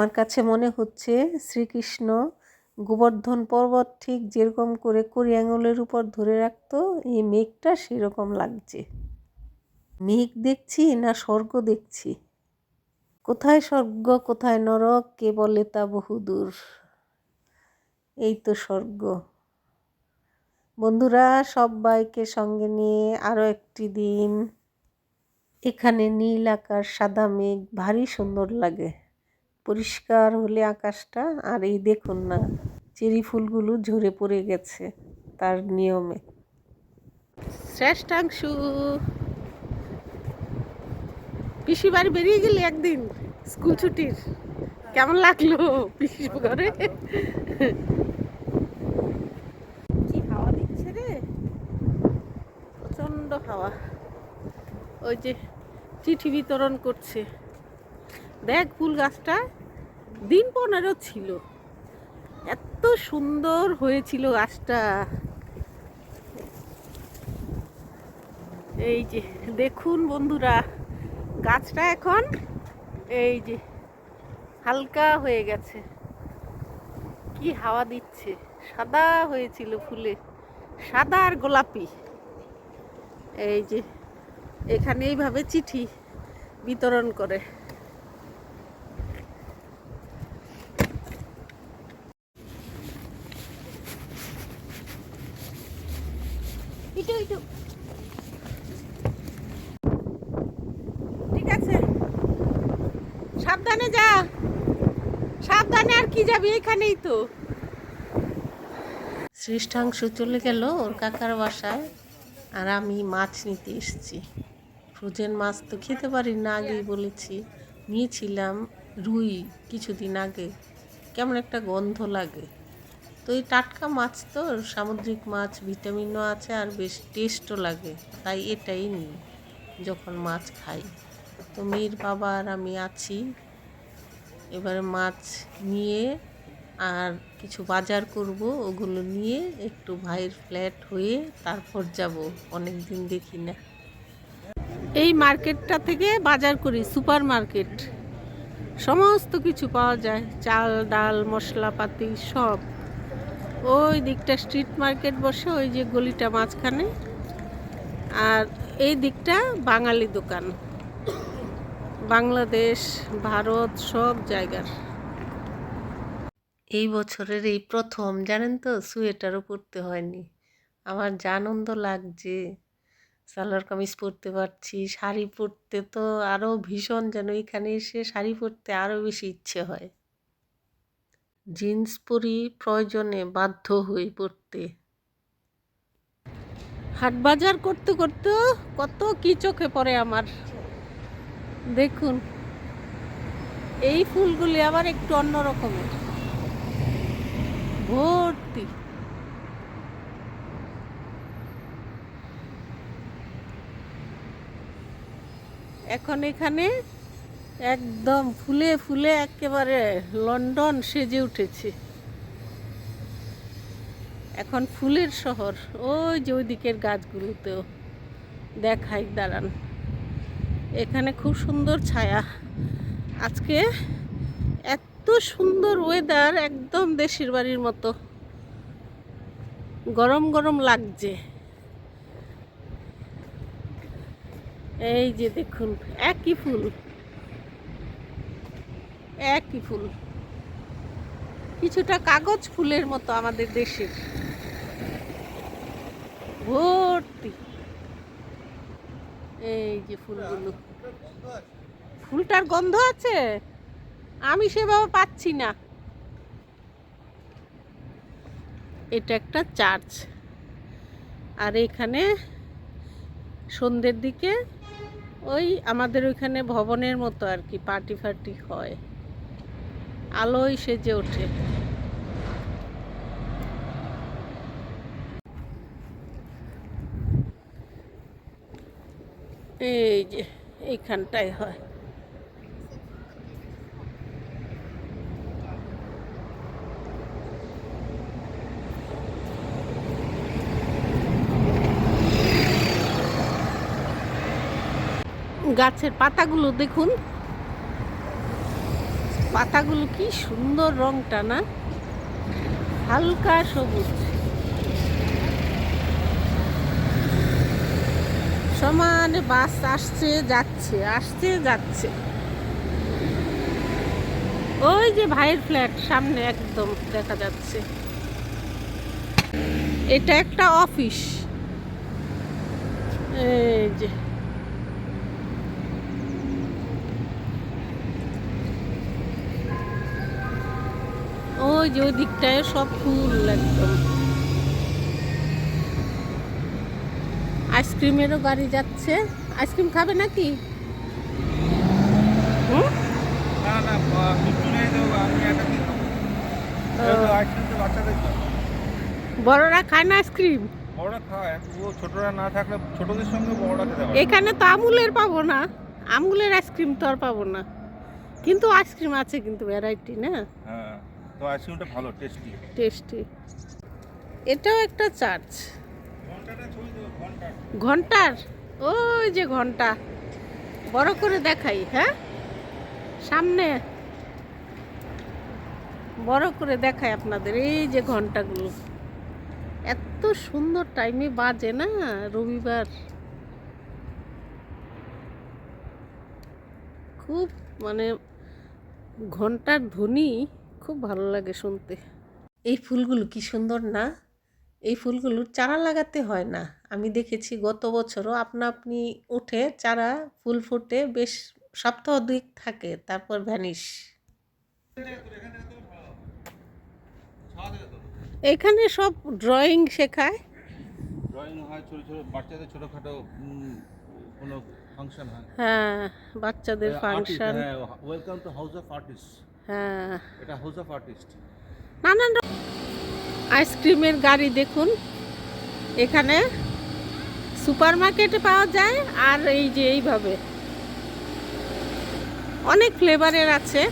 আমার কাছে মনে হচ্ছে শ্রীকৃষ্ণ গোবর্ধন পর্বত ঠিক যেরকম করে করি আঙুলের উপর ধরে রাখতো, এই মেঘটা সেরকম লাগছে। মেঘ দেখছি না স্বর্গ দেখছি। কোথায় স্বর্গ, কোথায় নরক, কে বলে তা বহুদূর। এই তো স্বর্গ। বন্ধুরা, সবাইকে সঙ্গে নিয়ে আরও একটি দিন। এখানে নীল আকাশ, সাদা মেঘ, ভারী সুন্দর লাগে। পরিষ্কার হলে আকাশটা, আর এই দেখুন না, চেরি ফুলগুলো ঝরে পড়ে গেছে তার নিয়মে। শ্রেষ্ঠাংশু। পিসি বাড়ি বেরিয়ে গেলি একদিন? স্কুল ছুটির? কেমন লাগল পিসি ঘরে? কি হাওয়া দিচ্ছে রে? প্রচণ্ড হাওয়া। ওই যে চিঠি বিতরণ করছে। দেখ ফুল গাছটা। দিন পনেরো ছিল। এত সুন্দর হয়েছিল গাছটা। এই যে, দেখুন বন্ধুরা, গাছটা এখন এই যে হালকা হয়ে গেছে। কি হাওয়া দিচ্ছে। সাদা হয়েছিল ফুলে। সাদা আর গোলাপি। এই যে, এখানে এইভাবে চিঠি বিতরণ করে ইটু ইটু ঠিক আছে সাবধানে যা। সাবধানে আর কি যাবি এখানেই তো। শ্রেষ্ঠাংশ চলে গেল ওর কাকার বাসায়, আর আমি মাছ নিতে এসেছি। ফ্রোজেন মাছ তো খেতে পারি না আগেই বলেছি। নিয়েছিলাম রুই কিছুদিন আগে। কেমন একটা গন্ধ লাগে। তো এই টাটকা মাছ তো, সামুদ্রিক মাছ, ভিটামিনও আছে আর বেশ টেস্টও লাগে। তাই এটাই নিই যখন মাছ খাই। তো মেয়ের বাবা আর আমি আছি। এবারে মাছ নিয়ে আর কিছু বাজার করব, ওগুলো নিয়ে একটু ভাইয়ের ফ্ল্যাট হয়ে তারপর যাব। অনেক দিন দেখি না। এই মার্কেটটা থেকে বাজার করি সুপার মার্কেট সমস্ত কিছু পাওয়া যায়, চাল, ডাল, মশলাপাতি সব। ওই দিকটা স্ট্রিট মার্কেট বসে, ওই যে গলিটা মাঝখানে। আর এই দিকটা বাঙালি দোকান। বাংলাদেশ ভারত সব জায়গার। এই বছরের এই প্রথম জানেন তো সোয়েটারও পরতে হয়নি। আমার যা আনন্দ লাগছে সালোয়ার কামিজ পরতে পারছি শাড়ি পরতে তো আরও ভীষণ যেন এখানে এসে শাড়ি পরতে আরও বেশি ইচ্ছে হয়। জিন্স পরি প্রয়োজনে বাধ্য হয়ে পড়তে হাট বাজার করতে করতে কত কি চোখে পড়ে আমার। দেখুন, এই ফুলগুলি আবার একটু অন্য রকমের। ভর্তি। এখন এখানে একদম ফুলে ফুলে একেবারে লন্ডন সেজে উঠেছে। এখন ফুলের শহর, ওই যে ওই দিকের গাছগুলোতেও। দেখাই, দাঁড়ান। এখানে খুব সুন্দর ছায়া। আজকে এত সুন্দর ওয়েদার একদম দেশের বাড়ির মতো। গরম গরম লাগছে। এই যে দেখুন, একই ফুল। একই ফুল। কিছুটা কাগজ ফুলের মতো আমাদের দেশের। ভর্তি। এই যে ফুলগুলো। ফুলটার গন্ধ আছে? আমি সেভাবে পাচ্ছি না। এটা একটা চার্চ। আর এখানে সন্ধ্যের দিকে ওই আমাদের ওইখানে ভবনের মতো আর কি, পার্টি ফার্টি হয়। আলোয় সেজে ওঠে। এই যে এইখানটায় হয়। গাছের পাতাগুলো দেখুন। পাতাগুলো কি সুন্দর রংটা না? হালকা সবুজ। সমানে বাস আসছে, যাচ্ছে আসছে, যাচ্ছে। ওই যে ভাইয়ের ফ্ল্যাট সামনে একদম দেখা যাচ্ছে। এটা একটা অফিস এই যে। ওই যে ওই দিকটায় সব ফুল একদম। আইসক্রিমেরও গাড়ি যাচ্ছে। আইসক্রিম খাবে নাকি। বড়রা খায় না আইসক্রিম? ছোটরা না থাকলে ছোটদের সঙ্গে বড়রা এখানে তো আমুলের পাবো না। আমুলের আইসক্রিম তো আর পাবো না। কিন্তু আইসক্রিম আছে কিন্তু ভ্যারাইটি না? হ্যাঁ তো আইসক্রিমটা ভালো টেস্টি টেস্টি এটাও একটা চার্চ ঘন্টাটা ঘণ্টার? ওই যে ঘণ্টা। বড় করে দেখাই হ্যাঁ? সামনে। বড় করে দেখাই আপনাদের এই যে ঘন্টাগুলো। এত সুন্দর টাইমে বাজে না রবিবার? খুব মানে ঘণ্টার ধ্বনি খুব ভালো লাগে শুনতে। এই ফুলগুলো কি সুন্দর না? এই ফুলগুলোর চারা লাগাতে হয় না। আমি দেখেছি গত বছরও আপনা আপনি উঠে চারা ফুল ফুটে বেশ সপ্তাহ দুই থাকে তারপর ভ্যানিশ এখানে সব ড্রয়িং শেখায়। ড্রয়িং হয় ছোট ছোট বাচ্চাদের ছোটখাটো কোনো ফাংশন হয় হ্যাঁ বাচ্চাদের function welcome to house of artist হ্যাঁ। এটা হাউস অফ আর্টিস্ট নানান আইসক্রিমের গাড়ি দেখুন। এখানে সুপার মার্কেটে পাওয়া যায় আর এই যে এইভাবে। অনেক ফ্লেভারের আছে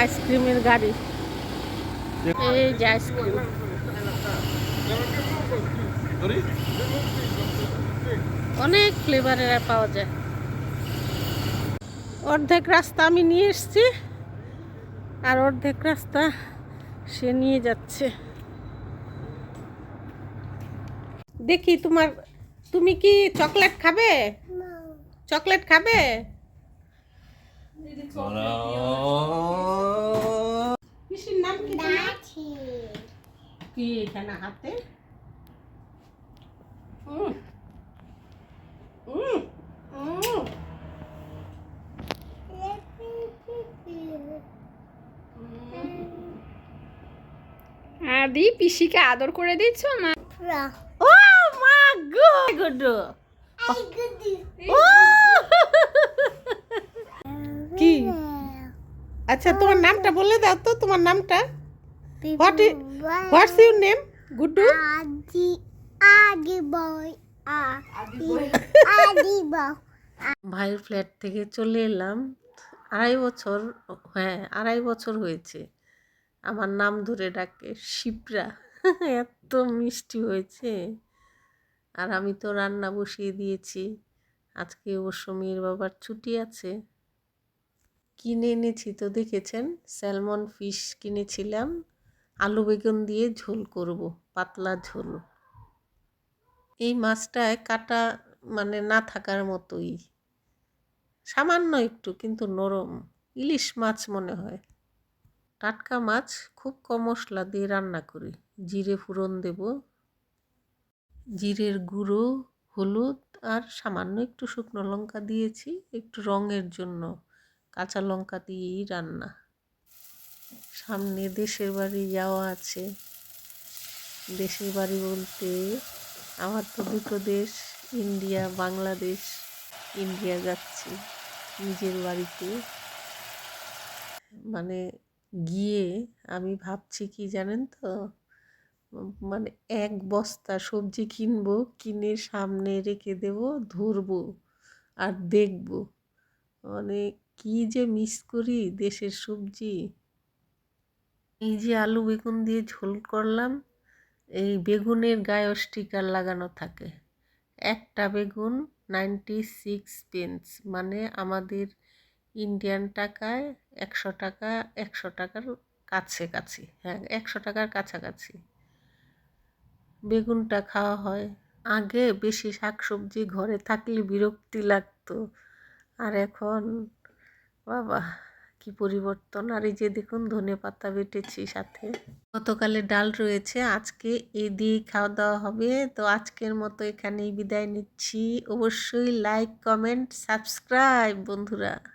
আইসক্রিমের গাড়ি। এই যে আইসক্রিম। অনেক ফ্লেভারের পাওয়া যায়। অর্ধেক রাস্তা আমি নিয়ে এসেছি। আর অর্ধেক রাস্তা সে নিয়ে যাচ্ছে। দেখি তোমার তুমি কি চকলেট খাবে? চকলেট খাবে? নাম? কি এখানে হাতে? আদি পিসিকে আদর করে দিচ্ছ মা ও মা গো! গুড কি? আচ্ছা তোমার নামটা বলে দাও তো তোমার নামটা। What what's your name Guddu? Adi boy, Adi, Adi boy. ভাইয়ের ফ্ল্যাট থেকে চলে এলাম। আড়াই বছর হ্যাঁ আড়াই বছর হয়েছে। আমার নাম ধরে ডাকে শিপ্রা এত মিষ্টি হয়েছে। আর আমি তো রান্না বসিয়ে দিয়েছি। আজকে অবশ্য মেয়ের বাবার ছুটি আছে। কিনে এনেছি তো দেখেছেন? স্যালমন ফিশ কিনেছিলাম। আলু বেগুন দিয়ে ঝোল করব, পাতলা ঝোল। এই মাছটায় কাটা মানে না থাকার মতোই। সামান্য একটু, কিন্তু নরম। ইলিশ মাছ মনে হয়। টাটকা মাছ, খুব কম মশলা দিয়ে রান্না করি। জিরে ফোড়ন দেব। জিরের গুঁড়ো, হলুদ আর সামান্য একটু শুকনো লঙ্কা দিয়েছি। একটু রঙের জন্য কাঁচা লঙ্কা দিয়েই রান্না। সামনে দেশের বাড়ি যাওয়া আছে। দেশের বাড়ি বলতে আমার তো দুটো দেশ, ইন্ডিয়া, বাংলাদেশ, ইন্ডিয়া যাচ্ছি নিজের বাড়িতে। মানে গিয়ে আমি ভাবছি কি জানেন তো? মানে এক বস্তা সবজি কিনবো, কিনে সামনে রেখে দেব, ধরবো আর দেখব। মানে কি যে মিস করি দেশের সবজি। এই যে আলু, বেগুন দিয়ে ঝোল করলাম, এই বেগুনের গায়ে স্টিকার লাগানো থাকে। একটা বেগুন নাইনটি সিক্স পেন্স মানে আমাদের ইন্ডিয়ান টাকায় একশো টাকা, একশো টাকার কাছে কাছে হ্যাঁ একশো টাকার কাছাকাছি বেগুনটা খাওয়া হয়। আগে বেশি শাকসবজি ঘরে থাকলে বিরক্তি লাগতো। আর এখন, বাবা, কি পরিবর্তন। আর এই যে দেখুন, ধনে পাতা বেটেছি সাথে। গতকালে ডাল রয়েছে, আজকে এই দিয়েই খাওয়া দাওয়া হবে। তো আজকের মতো এখানেই বিদায় নিচ্ছি। অবশ্যই লাইক কমেন্ট সাবস্ক্রাইব বন্ধুরা।